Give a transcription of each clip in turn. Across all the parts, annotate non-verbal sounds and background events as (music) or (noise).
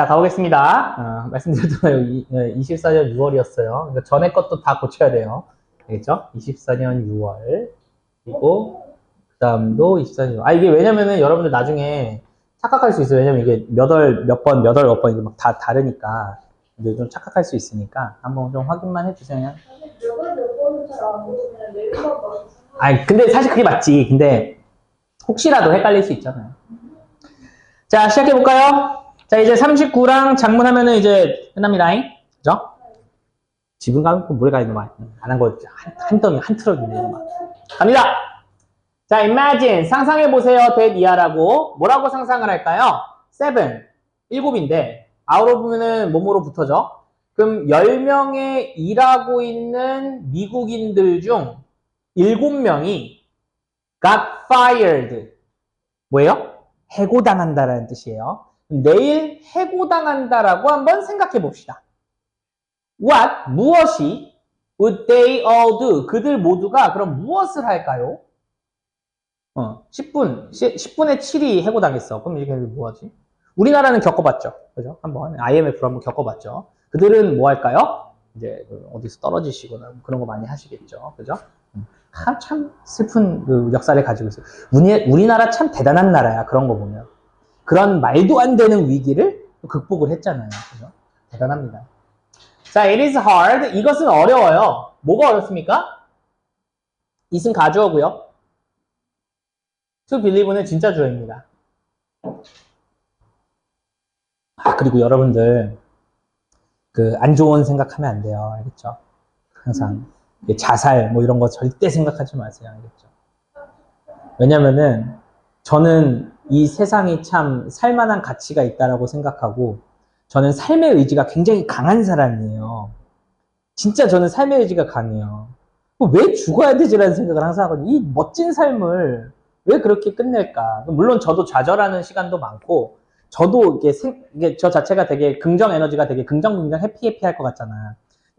자, 가보겠습니다. 어, 말씀드렸잖아요. 24년 6월이었어요. 그러니까 전에 것도 다 고쳐야 돼요. 알겠죠? 24년 6월. 그리고, 그 다음도 24년 6월. 아, 이게 왜냐면은 여러분들 나중에 착각할 수 있어요. 왜냐면 이게 몇 월, 몇 번, 몇 월, 몇 번, 이게 막 다 다르니까. 근데 좀 착각할 수 있으니까 한번 좀 확인만 해주세요. 그냥. 아니, 근데 사실 그게 맞지. 근데 혹시라도 헷갈릴 수 있잖아요. 자, 시작해볼까요? 자, 이제 39랑 장문하면은 이제 끝납니다. 그죠? 지분 가면 물에 가야 막, 안한 거, 한, 한 덩이, 한 트럭 있네요. 막. 갑니다! 자, imagine. 상상해보세요. that 이하라고. 뭐라고 상상을 할까요? seven. 일곱인데, out of면은 뭐뭐로 붙어져? 그럼 10명의 일하고 있는 미국인들 중 7명이 got fired. 뭐예요? 해고당한다라는 뜻이에요. 내일 해고당한다라고 한번 생각해 봅시다. What, 무엇이 would they all do? 그들 모두가 그럼 무엇을 할까요? 어, 10분, 10분의 7이 해고당했어. 그럼 이게 뭐하지? 우리나라는 겪어봤죠. 그죠? 한번, IMF로 한번 겪어봤죠. 그들은 뭐 할까요? 이제 그 어디서 떨어지시거나 그런 거 많이 하시겠죠. 그죠? 음. 아, 참 슬픈 그 역사를 가지고 있어요. 우리, 우리나라 참 대단한 나라야. 그런 거 보면. 그런 말도 안 되는 위기를 극복을 했잖아요. 그죠? 대단합니다. 자, it is hard. 이것은 어려워요. 뭐가 어렵습니까? it은 가주어고요. to believe는 진짜 주어입니다. 아, 그리고 여러분들 그 안 좋은 생각하면 안 돼요. 알겠죠? 항상 자살 뭐 이런 거 절대 생각하지 마세요. 알겠죠? 왜냐면은 저는 이 세상이 참 살만한 가치가 있다라고 생각하고 저는 삶의 의지가 굉장히 강한 사람이에요. 진짜 저는 삶의 의지가 강해요. 왜 죽어야 되지라는 생각을 항상 하거든요. 이 멋진 삶을 왜 그렇게 끝낼까? 물론 저도 좌절하는 시간도 많고 저도 이게, 생, 이게 저 자체가 되게 긍정 에너지가 되게 긍정 긍정 해피 해피 할 것 같잖아요.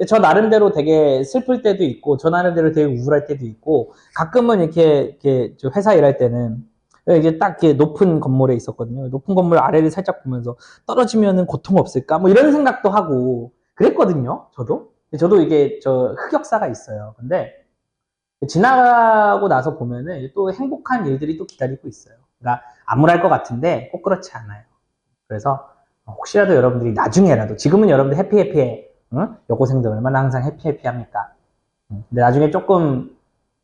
저 나름대로 되게 슬플 때도 있고 저 나름대로 되게 우울할 때도 있고 가끔은 이렇게 이렇게 회사 일할 때는 이제 딱 이렇게 높은 건물에 있었거든요. 높은 건물 아래를 살짝 보면서 떨어지면은 고통 없을까? 뭐 이런 생각도 하고 그랬거든요. 저도. 저도 이게 저 흑역사가 있어요. 근데 지나가고 나서 보면은 또 행복한 일들이 또 기다리고 있어요. 그러니까 암울할 것 같은데 꼭 그렇지 않아요. 그래서 혹시라도 여러분들이 나중에라도 지금은 여러분들 해피해피해 응? 여고생들 얼마나 항상 해피해피합니까? 근데 나중에 조금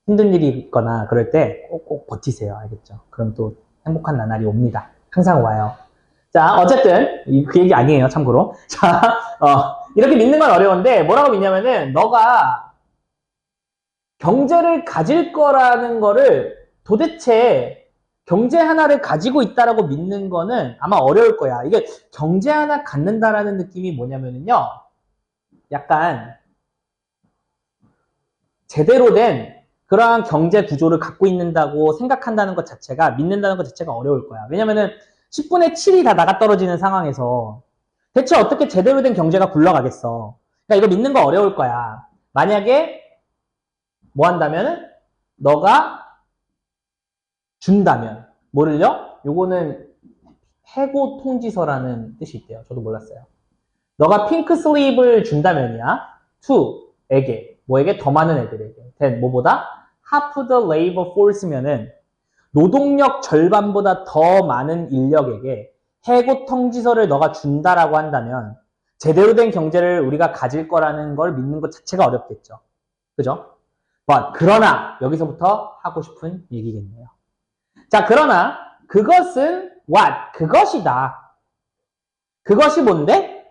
힘든 일이 있거나 그럴 때 꼭꼭 버티세요. 알겠죠? 그럼 또 행복한 나날이 옵니다. 항상 와요. 자, 어쨌든 그 얘기 아니에요. 참고로. (laughs) 자, 어, 이렇게 믿는 건 어려운데 뭐라고 믿냐면은 너가 경제를 가질 거라는 거를 도대체 경제 하나를 가지고 있다라고 믿는 거는 아마 어려울 거야. 이게 경제 하나 갖는다라는 느낌이 뭐냐면은요. 약간 제대로 된 그러한 경제 구조를 갖고 있는다고 생각한다는 것 자체가 믿는다는 것 자체가 어려울 거야. 왜냐면은 10분의 7이 다 나가 떨어지는 상황에서 대체 어떻게 제대로 된 경제가 굴러가겠어. 그러니까 이거 믿는 거 어려울 거야. 만약에 뭐 한다면은 너가 준다면 뭐를요? 요거는 해고 통지서라는 뜻이 있대요. 저도 몰랐어요. 너가 핑크 슬립을 준다면이야. to에게 뭐에게 더 많은 애들에게 than 뭐보다 half the labor force면은 노동력 절반보다 더 많은 인력에게 해고 통지서를 너가 준다라고 한다면 제대로 된 경제를 우리가 가질 거라는 걸 믿는 것 자체가 어렵겠죠. 그죠? But, 그러나 여기서부터 하고 싶은 얘기겠네요. 자, 그러나 그것은 what? 그것이다. 그것이 뭔데?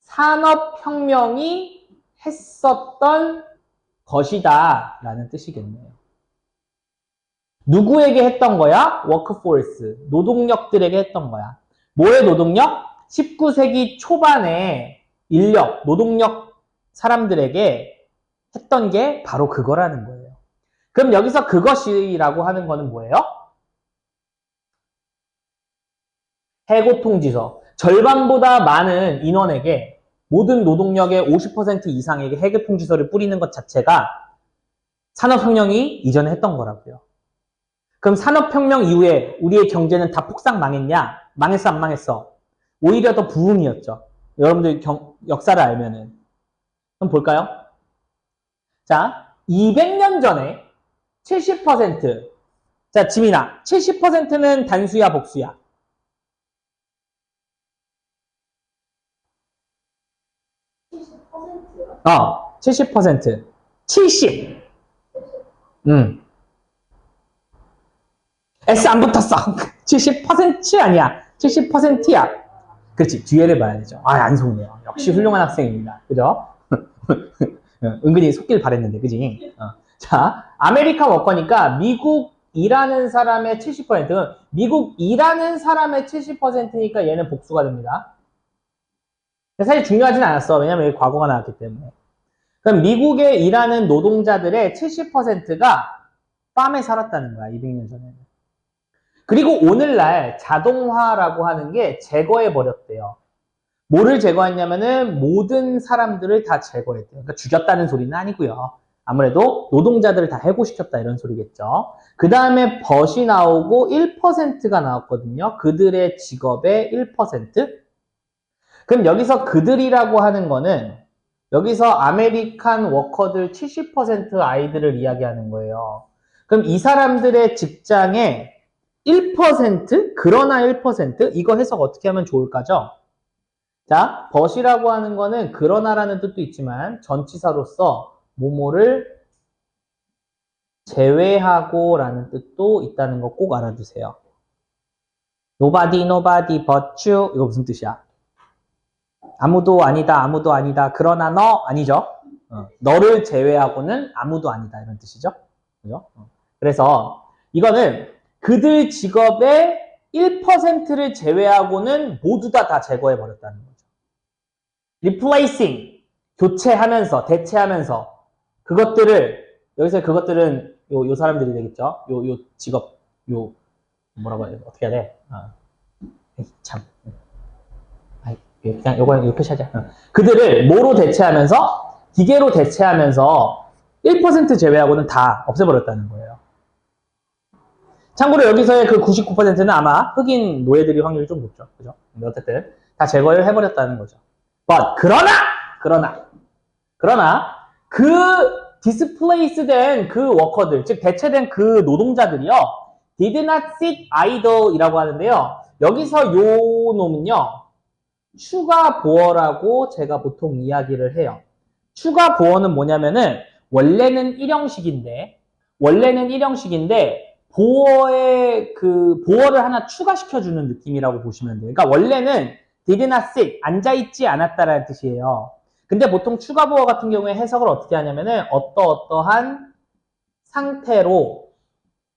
산업혁명이 했었던 것이다 라는 뜻이겠네요. 누구에게 했던 거야? 워크포스, 노동력들에게 했던 거야. 뭐의 노동력? 19세기 초반에 인력, 노동력 사람들에게 했던 게 바로 그거라는 거예요. 그럼 여기서 그것이라고 하는 거는 뭐예요? 해고 통지서. 절반보다 많은 인원에게 모든 노동력의 50% 이상에게 해고 통지서를 뿌리는 것 자체가 산업혁명이 이전에 했던 거라고요. 그럼 산업혁명 이후에 우리의 경제는 다 폭삭 망했냐? 망했어, 안 망했어? 오히려 더 부흥이었죠. 여러분들 경- 역사를 알면은. 한번 볼까요? 자, 200년 전에 70%. 자, 지민아. 70%는 단수야, 복수야? 70%요? 어, 70%. 70. 음. S 안 붙었어. (laughs) 70% 아니야. 70%야. 그렇지. 뒤에를 봐야 되죠. 아, 안 속네요. 역시 훌륭한 학생입니다. 그죠? (laughs) 은근히 속길 바랬는데, 그지? 어. 자, 아메리카 워커니까 미국 일하는 사람의 70%는 미국 일하는 사람의 70%니까 얘는 복수가 됩니다. 사실 중요하진 않았어. 왜냐면 여기 과거가 나왔기 때문에. 그럼 미국에 일하는 노동자들의 70%가 팜에 살았다는 거야, 200년 전에는. 그리고 오늘날 자동화라고 하는 게 제거해 버렸대요. 뭐를 제거했냐면은 모든 사람들을 다 제거했대요. 그러니까 죽였다는 소리는 아니고요. 아무래도 노동자들을 다 해고시켰다 이런 소리겠죠. 그 다음에 벗이 나오고 1%가 나왔거든요. 그들의 직업의 1%. 그럼 여기서 그들이라고 하는 거는 여기서 아메리칸 워커들 70% 아이들을 이야기하는 거예요. 그럼 이 사람들의 직장에 1% 그러나 1% 이거 해석 어떻게 하면 좋을까죠? 자, 벗이라고 하는 거는 그러나라는 뜻도 있지만 전치사로서 모모를 제외하고 라는 뜻도 있다는 거 꼭 알아두세요. nobody, nobody but you 이거 무슨 뜻이야? 아무도 아니다, 아무도 아니다. 그러나 너 아니죠? 어, 너를 제외하고는 아무도 아니다 이런 뜻이죠. 그죠? 어. 그래서 이거는 그들 직업의 1%를 제외하고는 모두 다 다 제거해 버렸다는 거죠. replacing 교체하면서 대체하면서 그것들을 여기서 그것들은 요, 요 사람들이 되겠죠. 요, 요 직업 요 뭐라고 해야 돼? 어떻게 해야 돼? 아, 참. 그냥 요거 이렇게 표시하자. 어. 그들을 뭐로 대체하면서 기계로 대체하면서 1% 제외하고는 다 없애버렸다는 거예요. 참고로 여기서의 그 99%는 아마 흑인 노예들이 확률이 좀 높죠. 그죠? 어쨌든 다 제거를 해버렸다는 거죠. But 그러나 그러나 그러나 그 디스플레이스 된 그 워커들, 즉 대체된 그 노동자들이요. did not sit idle이라고 하는데요. 여기서 요 놈은요. 추가 보어라고 제가 보통 이야기를 해요. 추가 보어는 뭐냐면은 원래는 일형식인데 원래는 일형식인데 보어의 그 보어를 하나 추가시켜 주는 느낌이라고 보시면 돼요. 그러니까 원래는 did not sit 앉아 있지 않았다라는 뜻이에요. 근데 보통 추가 보어 같은 경우에 해석을 어떻게 하냐면은 어떠어떠한 상태로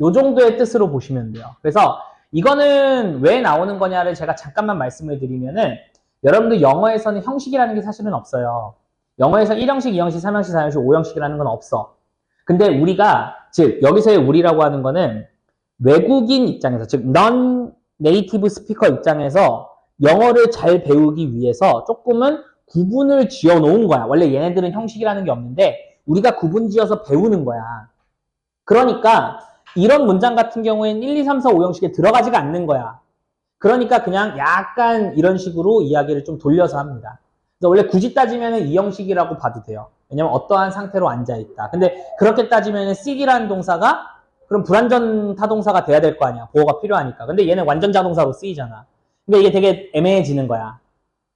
요 정도의 뜻으로 보시면 돼요. 그래서 이거는 왜 나오는 거냐를 제가 잠깐만 말씀을 드리면은 여러분들 영어에서는 형식이라는 게 사실은 없어요. 영어에서 1형식, 2형식, 3형식, 4형식, 5형식이라는 건 없어. 근데 우리가 즉 여기서의 우리라고 하는 거는 외국인 입장에서 즉 non 네이티브 스피커 입장에서 영어를 잘 배우기 위해서 조금은 구분을 지어 놓은 거야. 원래 얘네들은 형식이라는 게 없는데 우리가 구분 지어서 배우는 거야. 그러니까 이런 문장 같은 경우에는 1, 2, 3, 4, 5형식에 들어가지가 않는 거야. 그러니까 그냥 약간 이런 식으로 이야기를 좀 돌려서 합니다. 원래 굳이 따지면 이 형식이라고 봐도 돼요. 왜냐면 어떠한 상태로 앉아있다. 근데 그렇게 따지면 sit이라는 동사가 그럼 불완전 타동사가 돼야 될 거 아니야. 보호가 필요하니까. 근데 얘는 완전 자동사로 쓰이잖아. 그러니까 이게 되게 애매해지는 거야.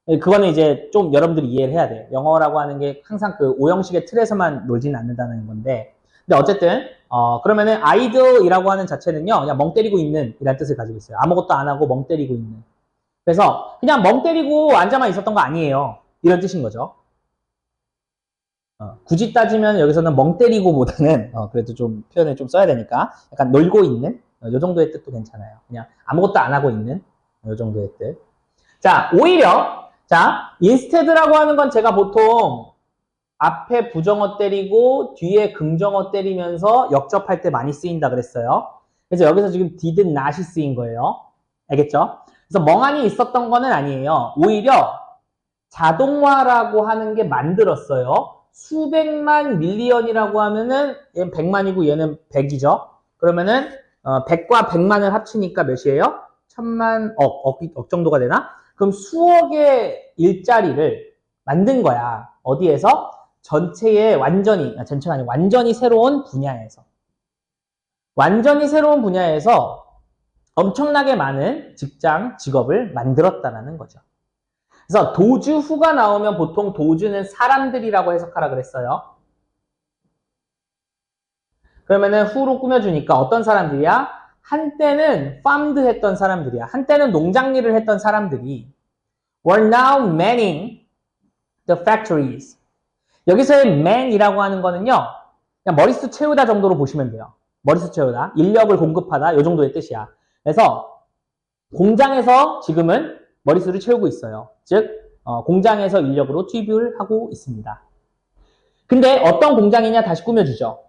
그거는 이제 좀 여러분들이 이해를 해야 돼. 영어라고 하는 게 항상 그 오형식의 틀에서만 놀지는 않는다는 건데. 근데 어쨌든, 어, 그러면은 idle이라고 하는 자체는요, 그냥 멍 때리고 있는 이란 뜻을 가지고 있어요. 아무것도 안 하고 멍 때리고 있는. 그래서 그냥 멍 때리고 앉아만 있었던 거 아니에요. 이런 뜻인 거죠. 어, 굳이 따지면 여기서는 멍 때리고보다는 어, 그래도 좀 표현을 좀 써야 되니까 약간 놀고 있는 어, 요 정도의 뜻도 괜찮아요. 그냥 아무것도 안 하고 있는 요 정도의 뜻. 자, 오히려 자, instead라고 하는 건 제가 보통 앞에 부정어 때리고 뒤에 긍정어 때리면서 역접할 때 많이 쓰인다 그랬어요. 그래서 여기서 지금 did not이 쓰인 거예요. 알겠죠? 그래서 멍하니 있었던 거는 아니에요. 오히려 자동화라고 하는 게 만들었어요. 수백만 밀리언이라고 하면은 얘는 100만이고 얘는 100이죠. 그러면은 어, 100과 100만을 합치니까 몇이에요? 천만 억, 억, 억 정도가 되나? 그럼 수억의 일자리를 만든 거야. 어디에서? 전체의 완전히, 아, 전체가 아니고 완전히 새로운 분야에서. 완전히 새로운 분야에서 엄청나게 많은 직장, 직업을 만들었다라는 거죠. 그래서 도주 후가 나오면 보통 도주는 사람들이라고 해석하라 그랬어요. 그러면은 후로 꾸며주니까 어떤 사람들이야? 한때는 farmed 했던 사람들이야. 한때는 농장 일을 했던 사람들이 were now manning the factories. 여기서의 man이라고 하는 거는요. 그냥 머릿수 채우다 정도로 보시면 돼요. 머릿수 채우다. 인력을 공급하다. 요 정도의 뜻이야. 그래서 공장에서 지금은 머릿수를 채우고 있어요. 즉 어, 공장에서 인력으로 투입을 하고 있습니다. 근데 어떤 공장이냐 다시 꾸며주죠.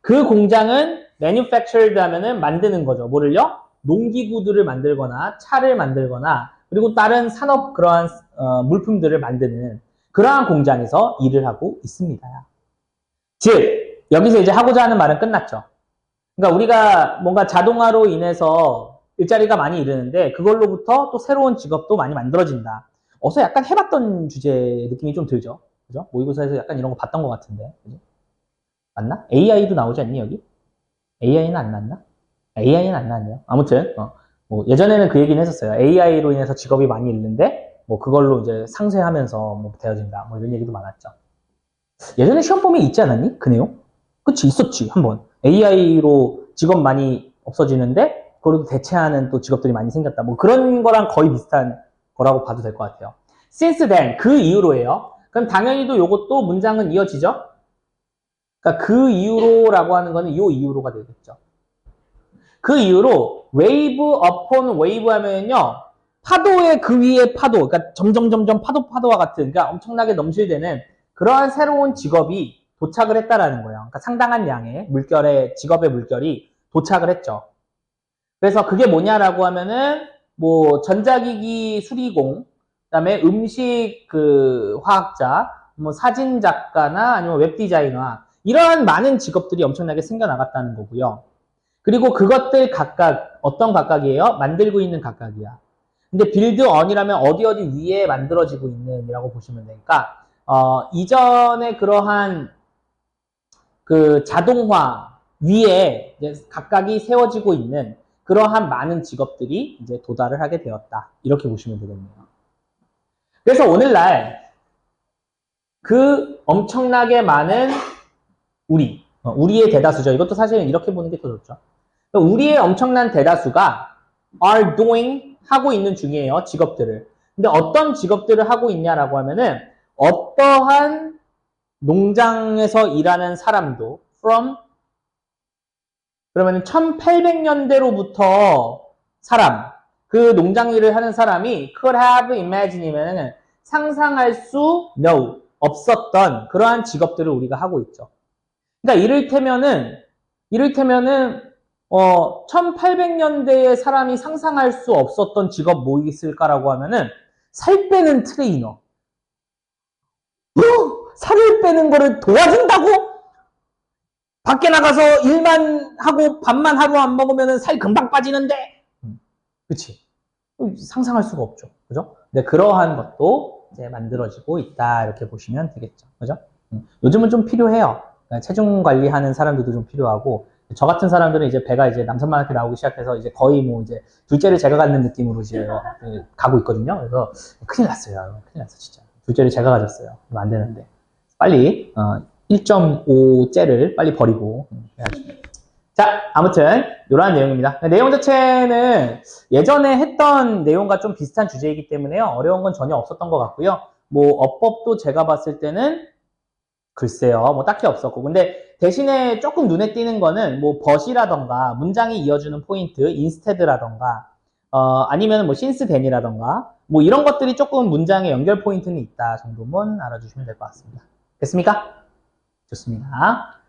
그 공장은 manufactured 하면은 만드는 거죠. 뭐를요? 농기구들을 만들거나 차를 만들거나 그리고 다른 산업 그러한 어, 물품들을 만드는 그러한 공장에서 일을 하고 있습니다. 즉 여기서 이제 하고자 하는 말은 끝났죠. 그러니까 우리가 뭔가 자동화로 인해서 일자리가 많이 이르는데 그걸로부터 또 새로운 직업도 많이 만들어진다. 어서 약간 해봤던 주제 느낌이 좀 들죠. 그죠? 모의고사에서 약간 이런 거 봤던 것 같은데. 그죠? 맞나? AI도 나오지 않니, 여기? AI는 안 나왔나? AI는 안 나왔네요. 아무튼, 어, 뭐 예전에는 그 얘기는 했었어요. AI로 인해서 직업이 많이 잃는데, 뭐 그걸로 이제 상쇄하면서 뭐 되어진다. 뭐 이런 얘기도 많았죠. 예전에 시험 범위 있지 않았니? 그 내용? 그치, 있었지, 한 번. AI로 직업 많이 없어지는데, 그걸로 대체하는 또 직업들이 많이 생겼다. 뭐 그런 거랑 거의 비슷한 거라고 봐도 될 것 같아요. Since then, 그 이후로예요. 그럼 당연히도 요것도 문장은 이어지죠? 그러니까 그 이후로라고 하는 거는 요 이후로가 되겠죠. 그 이후로 wave upon wave 하면요. 파도의 그 위에 파도, 그러니까 점점 점점 파도 파도와 같은, 그러니까 엄청나게 넘실대는 그러한 새로운 직업이 도착을 했다라는 거예요. 그러니까 상당한 양의 물결의 직업의 물결이 도착을 했죠. 그래서 그게 뭐냐라고 하면은 뭐 전자기기 수리공, 그다음에 음식 그 화학자, 뭐 사진 작가나 아니면 웹 디자이너 이러한 많은 직업들이 엄청나게 생겨나갔다는 거고요. 그리고 그것들 각각 어떤 각각이에요? 만들고 있는 각각이야. 근데 빌드 언이라면 어디 어디 위에 만들어지고 있는이라고 보시면 되니까 어, 이전에 그러한 그 자동화 위에 각각이 세워지고 있는 그러한 많은 직업들이 이제 도달을 하게 되었다. 이렇게 보시면 되겠네요. 그래서 오늘날 그 엄청나게 많은 우리, 어, 우리의 대다수죠. 이것도 사실은 이렇게 보는 게 더 좋죠. 우리의 엄청난 대다수가 are doing 하고 있는 중이에요. 직업들을. 근데 어떤 직업들을 하고 있냐라고 하면은 어떠한 농장에서 일하는 사람도 from 그러면 1800년대로부터 사람, 그 농장 일을 하는 사람이 could have imagine이면 상상할 수 no 없었던 그러한 직업들을 우리가 하고 있죠. 그러니까 이를테면은 이를테면은 어 1800년대에 사람이 상상할 수 없었던 직업 뭐 있을까라고 하면은 살 빼는 트레이너. 어? 살을 빼는 거를 도와준다고? 밖에 나가서 일만 하고 밥만 하루 안 먹으면 살 금방 빠지는데. 그치? 상상할 수가 없죠. 그죠? 근데 그러한 것도 이제 만들어지고 있다. 이렇게 보시면 되겠죠. 그죠? 음, 요즘은 좀 필요해요. 체중 관리하는 사람들도 좀 필요하고, 저 같은 사람들은 이제 배가 이제 남산만하게 나오기 시작해서 이제 거의 뭐 이제 둘째를 제가 갖는 느낌으로 이제 그 가고 있거든요. 그래서 큰일 났어요. 큰일 났어, 진짜. 둘째를 제가 가졌어요. 안 되는데. 빨리, 어, 1.5째를 빨리 버리고. 자, 아무튼 이러한 내용입니다. 내용 자체는 예전에 했던 내용과 좀 비슷한 주제이기 때문에요. 어려운 건 전혀 없었던 것 같고요. 뭐 어법도 제가 봤을 때는 글쎄요, 뭐 딱히 없었고. 근데 대신에 조금 눈에 띄는 거는 뭐 벗이라던가 문장이 이어주는 포인트, 인스테드라던가 어, 아니면 뭐 신스 댄이라던가 뭐 이런 것들이 조금 문장의 연결 포인트는 있다 정도만 알아주시면 될 것 같습니다. 됐습니까? 좋습니다.